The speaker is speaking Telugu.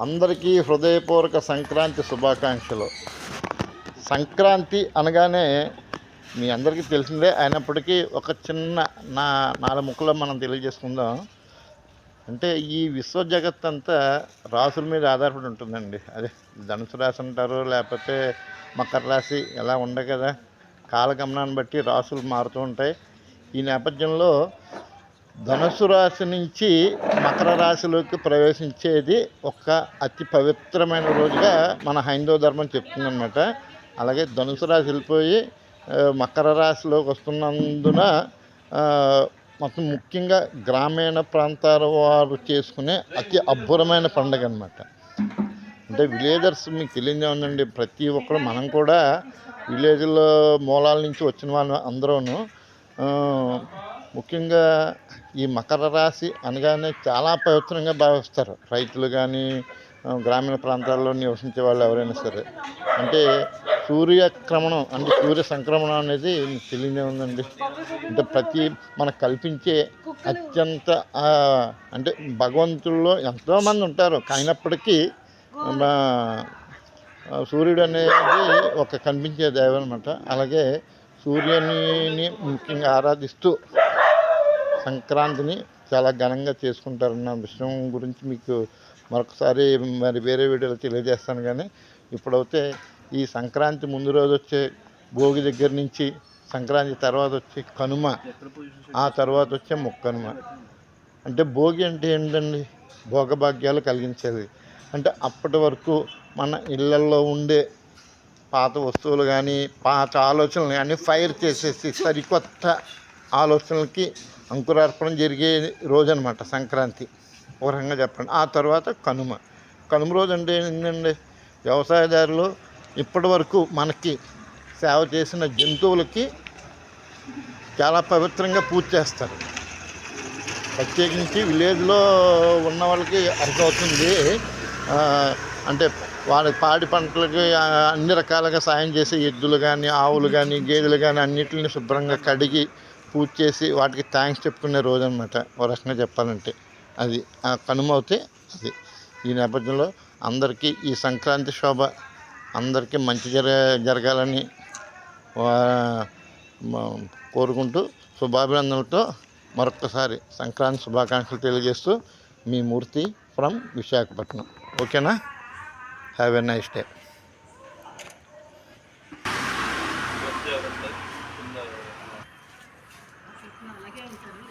అందరికీ హృదయపూర్వక సంక్రాంతి శుభాకాంక్షలు. సంక్రాంతి అనగానే మీ అందరికీ తెలిసిందే. అయినప్పటికీ ఒక చిన్న నా నాలుగు ముక్కలో మనం తెలియజేసుకుందాం. అంటే ఈ విశ్వ జగత్ అంతా రాసుల మీద ఆధారపడి ఉంటుందండి. అదే ధనుసు రాశి అంటారు లేకపోతే మకర రాశి ఎలా ఉండే కదా కాలగమనాన్ని బట్టి రాసులు మారుతూ ఉంటాయి. ఈ నేపథ్యంలో ధనుసు రాశి నుంచి మకర రాశిలోకి ప్రవేశించేది ఒక అతి పవిత్రమైన రోజుగా మన హైందవ ధర్మం చెప్తుందనమాట అలాగే ధనుసు రాశి వెళ్ళిపోయి మకర రాశిలోకి వస్తున్నందున మొత్తం ముఖ్యంగా గ్రామీణ ప్రాంతాల వారు చేసుకునే అతి అబ్బురమైన పండుగ అనమాట అంటే విలేజర్స్ మీకు తెలియదే ఉందండి ప్రతి ఒక్కరు మనం కూడా విలేజ్లో మూలాల నుంచి వచ్చిన వాళ్ళు అందరూను. ముఖ్యంగా ఈ మకర రాశి అనగానే చాలా పవిత్రంగా భావిస్తారు. రైతులు కానీ గ్రామీణ ప్రాంతాల్లో నివసించే వాళ్ళు ఎవరైనా సరే. అంటే సూర్యక్రమణం అంటే సూర్య సంక్రమణం అనేది మీకు ఉందండి. అంటే ప్రతి మనకు కల్పించే అత్యంత అంటే భగవంతుల్లో ఎంతోమంది ఉంటారు. కానప్పటికీ సూర్యుడు అనేది ఒక కనిపించే దైవం అనమాట అలాగే సూర్యుని ముఖ్యంగా ఆరాధిస్తూ సంక్రాంతిని చాలా ఘనంగా చేసుకుంటారన్న విషయం గురించి మీకు మరొకసారి మరి వేరే వీడియోలో తెలియజేస్తాను. కానీ ఇప్పుడైతే ఈ సంక్రాంతి ముందు రోజు వచ్చే భోగి దగ్గర నుంచి సంక్రాంతి తర్వాత వచ్చే కనుమ ఆ తర్వాత వచ్చే మొక్కనుమ. అంటే భోగి అంటే ఏంటండి? భోగభాగ్యాలు కలిగించేది. అంటే అప్పటి వరకు మన ఇళ్ళల్లో ఉండే పాత వస్తువులు కానీ పాత ఆలోచనలు కానీ ఫైర్ చేసేసి సరికొత్త ఆలోచనలకి అంకురార్పణ జరిగే రోజు అనమాట సంక్రాంతి. ఒక రకంగా చెప్పండి. ఆ తర్వాత కనుమ. కనుమ రోజు అంటే ఏంటండి వ్యవసాయదారులు ఇప్పటి వరకు మనకి సేవ చేసిన జంతువులకి చాలా పవిత్రంగా పూజ చేస్తారు. ప్రత్యేకించి విలేజ్లో ఉన్న వాళ్ళకి అర్థమవుతుంది. అంటే వాళ్ళ పాడి పంటలకి అన్ని రకాలుగా సాయం చేసే ఎద్దులు కానీ ఆవులు కానీ గేదెలు కానీ అన్నిటిని శుభ్రంగా కడిగి పూజ చేసి వాటికి థ్యాంక్స్ చెప్పుకునే రోజు అనమాట ఒక రకంగా చెప్పాలంటే. అది ఆ కనుమవుతే అది. ఈ నేపథ్యంలో అందరికీ ఈ సంక్రాంతి శోభ అందరికీ మంచి జర జరగాలని కోరుకుంటూ శుభాభినందనలతో మరొక్కసారి సంక్రాంతి శుభాకాంక్షలు తెలియజేస్తూ మీ మూర్తి ఫ్రమ్ విశాఖపట్నం. ఓకేనా? హ్యావ్ ఎ నైస్ డే అలాగే ఉంటారు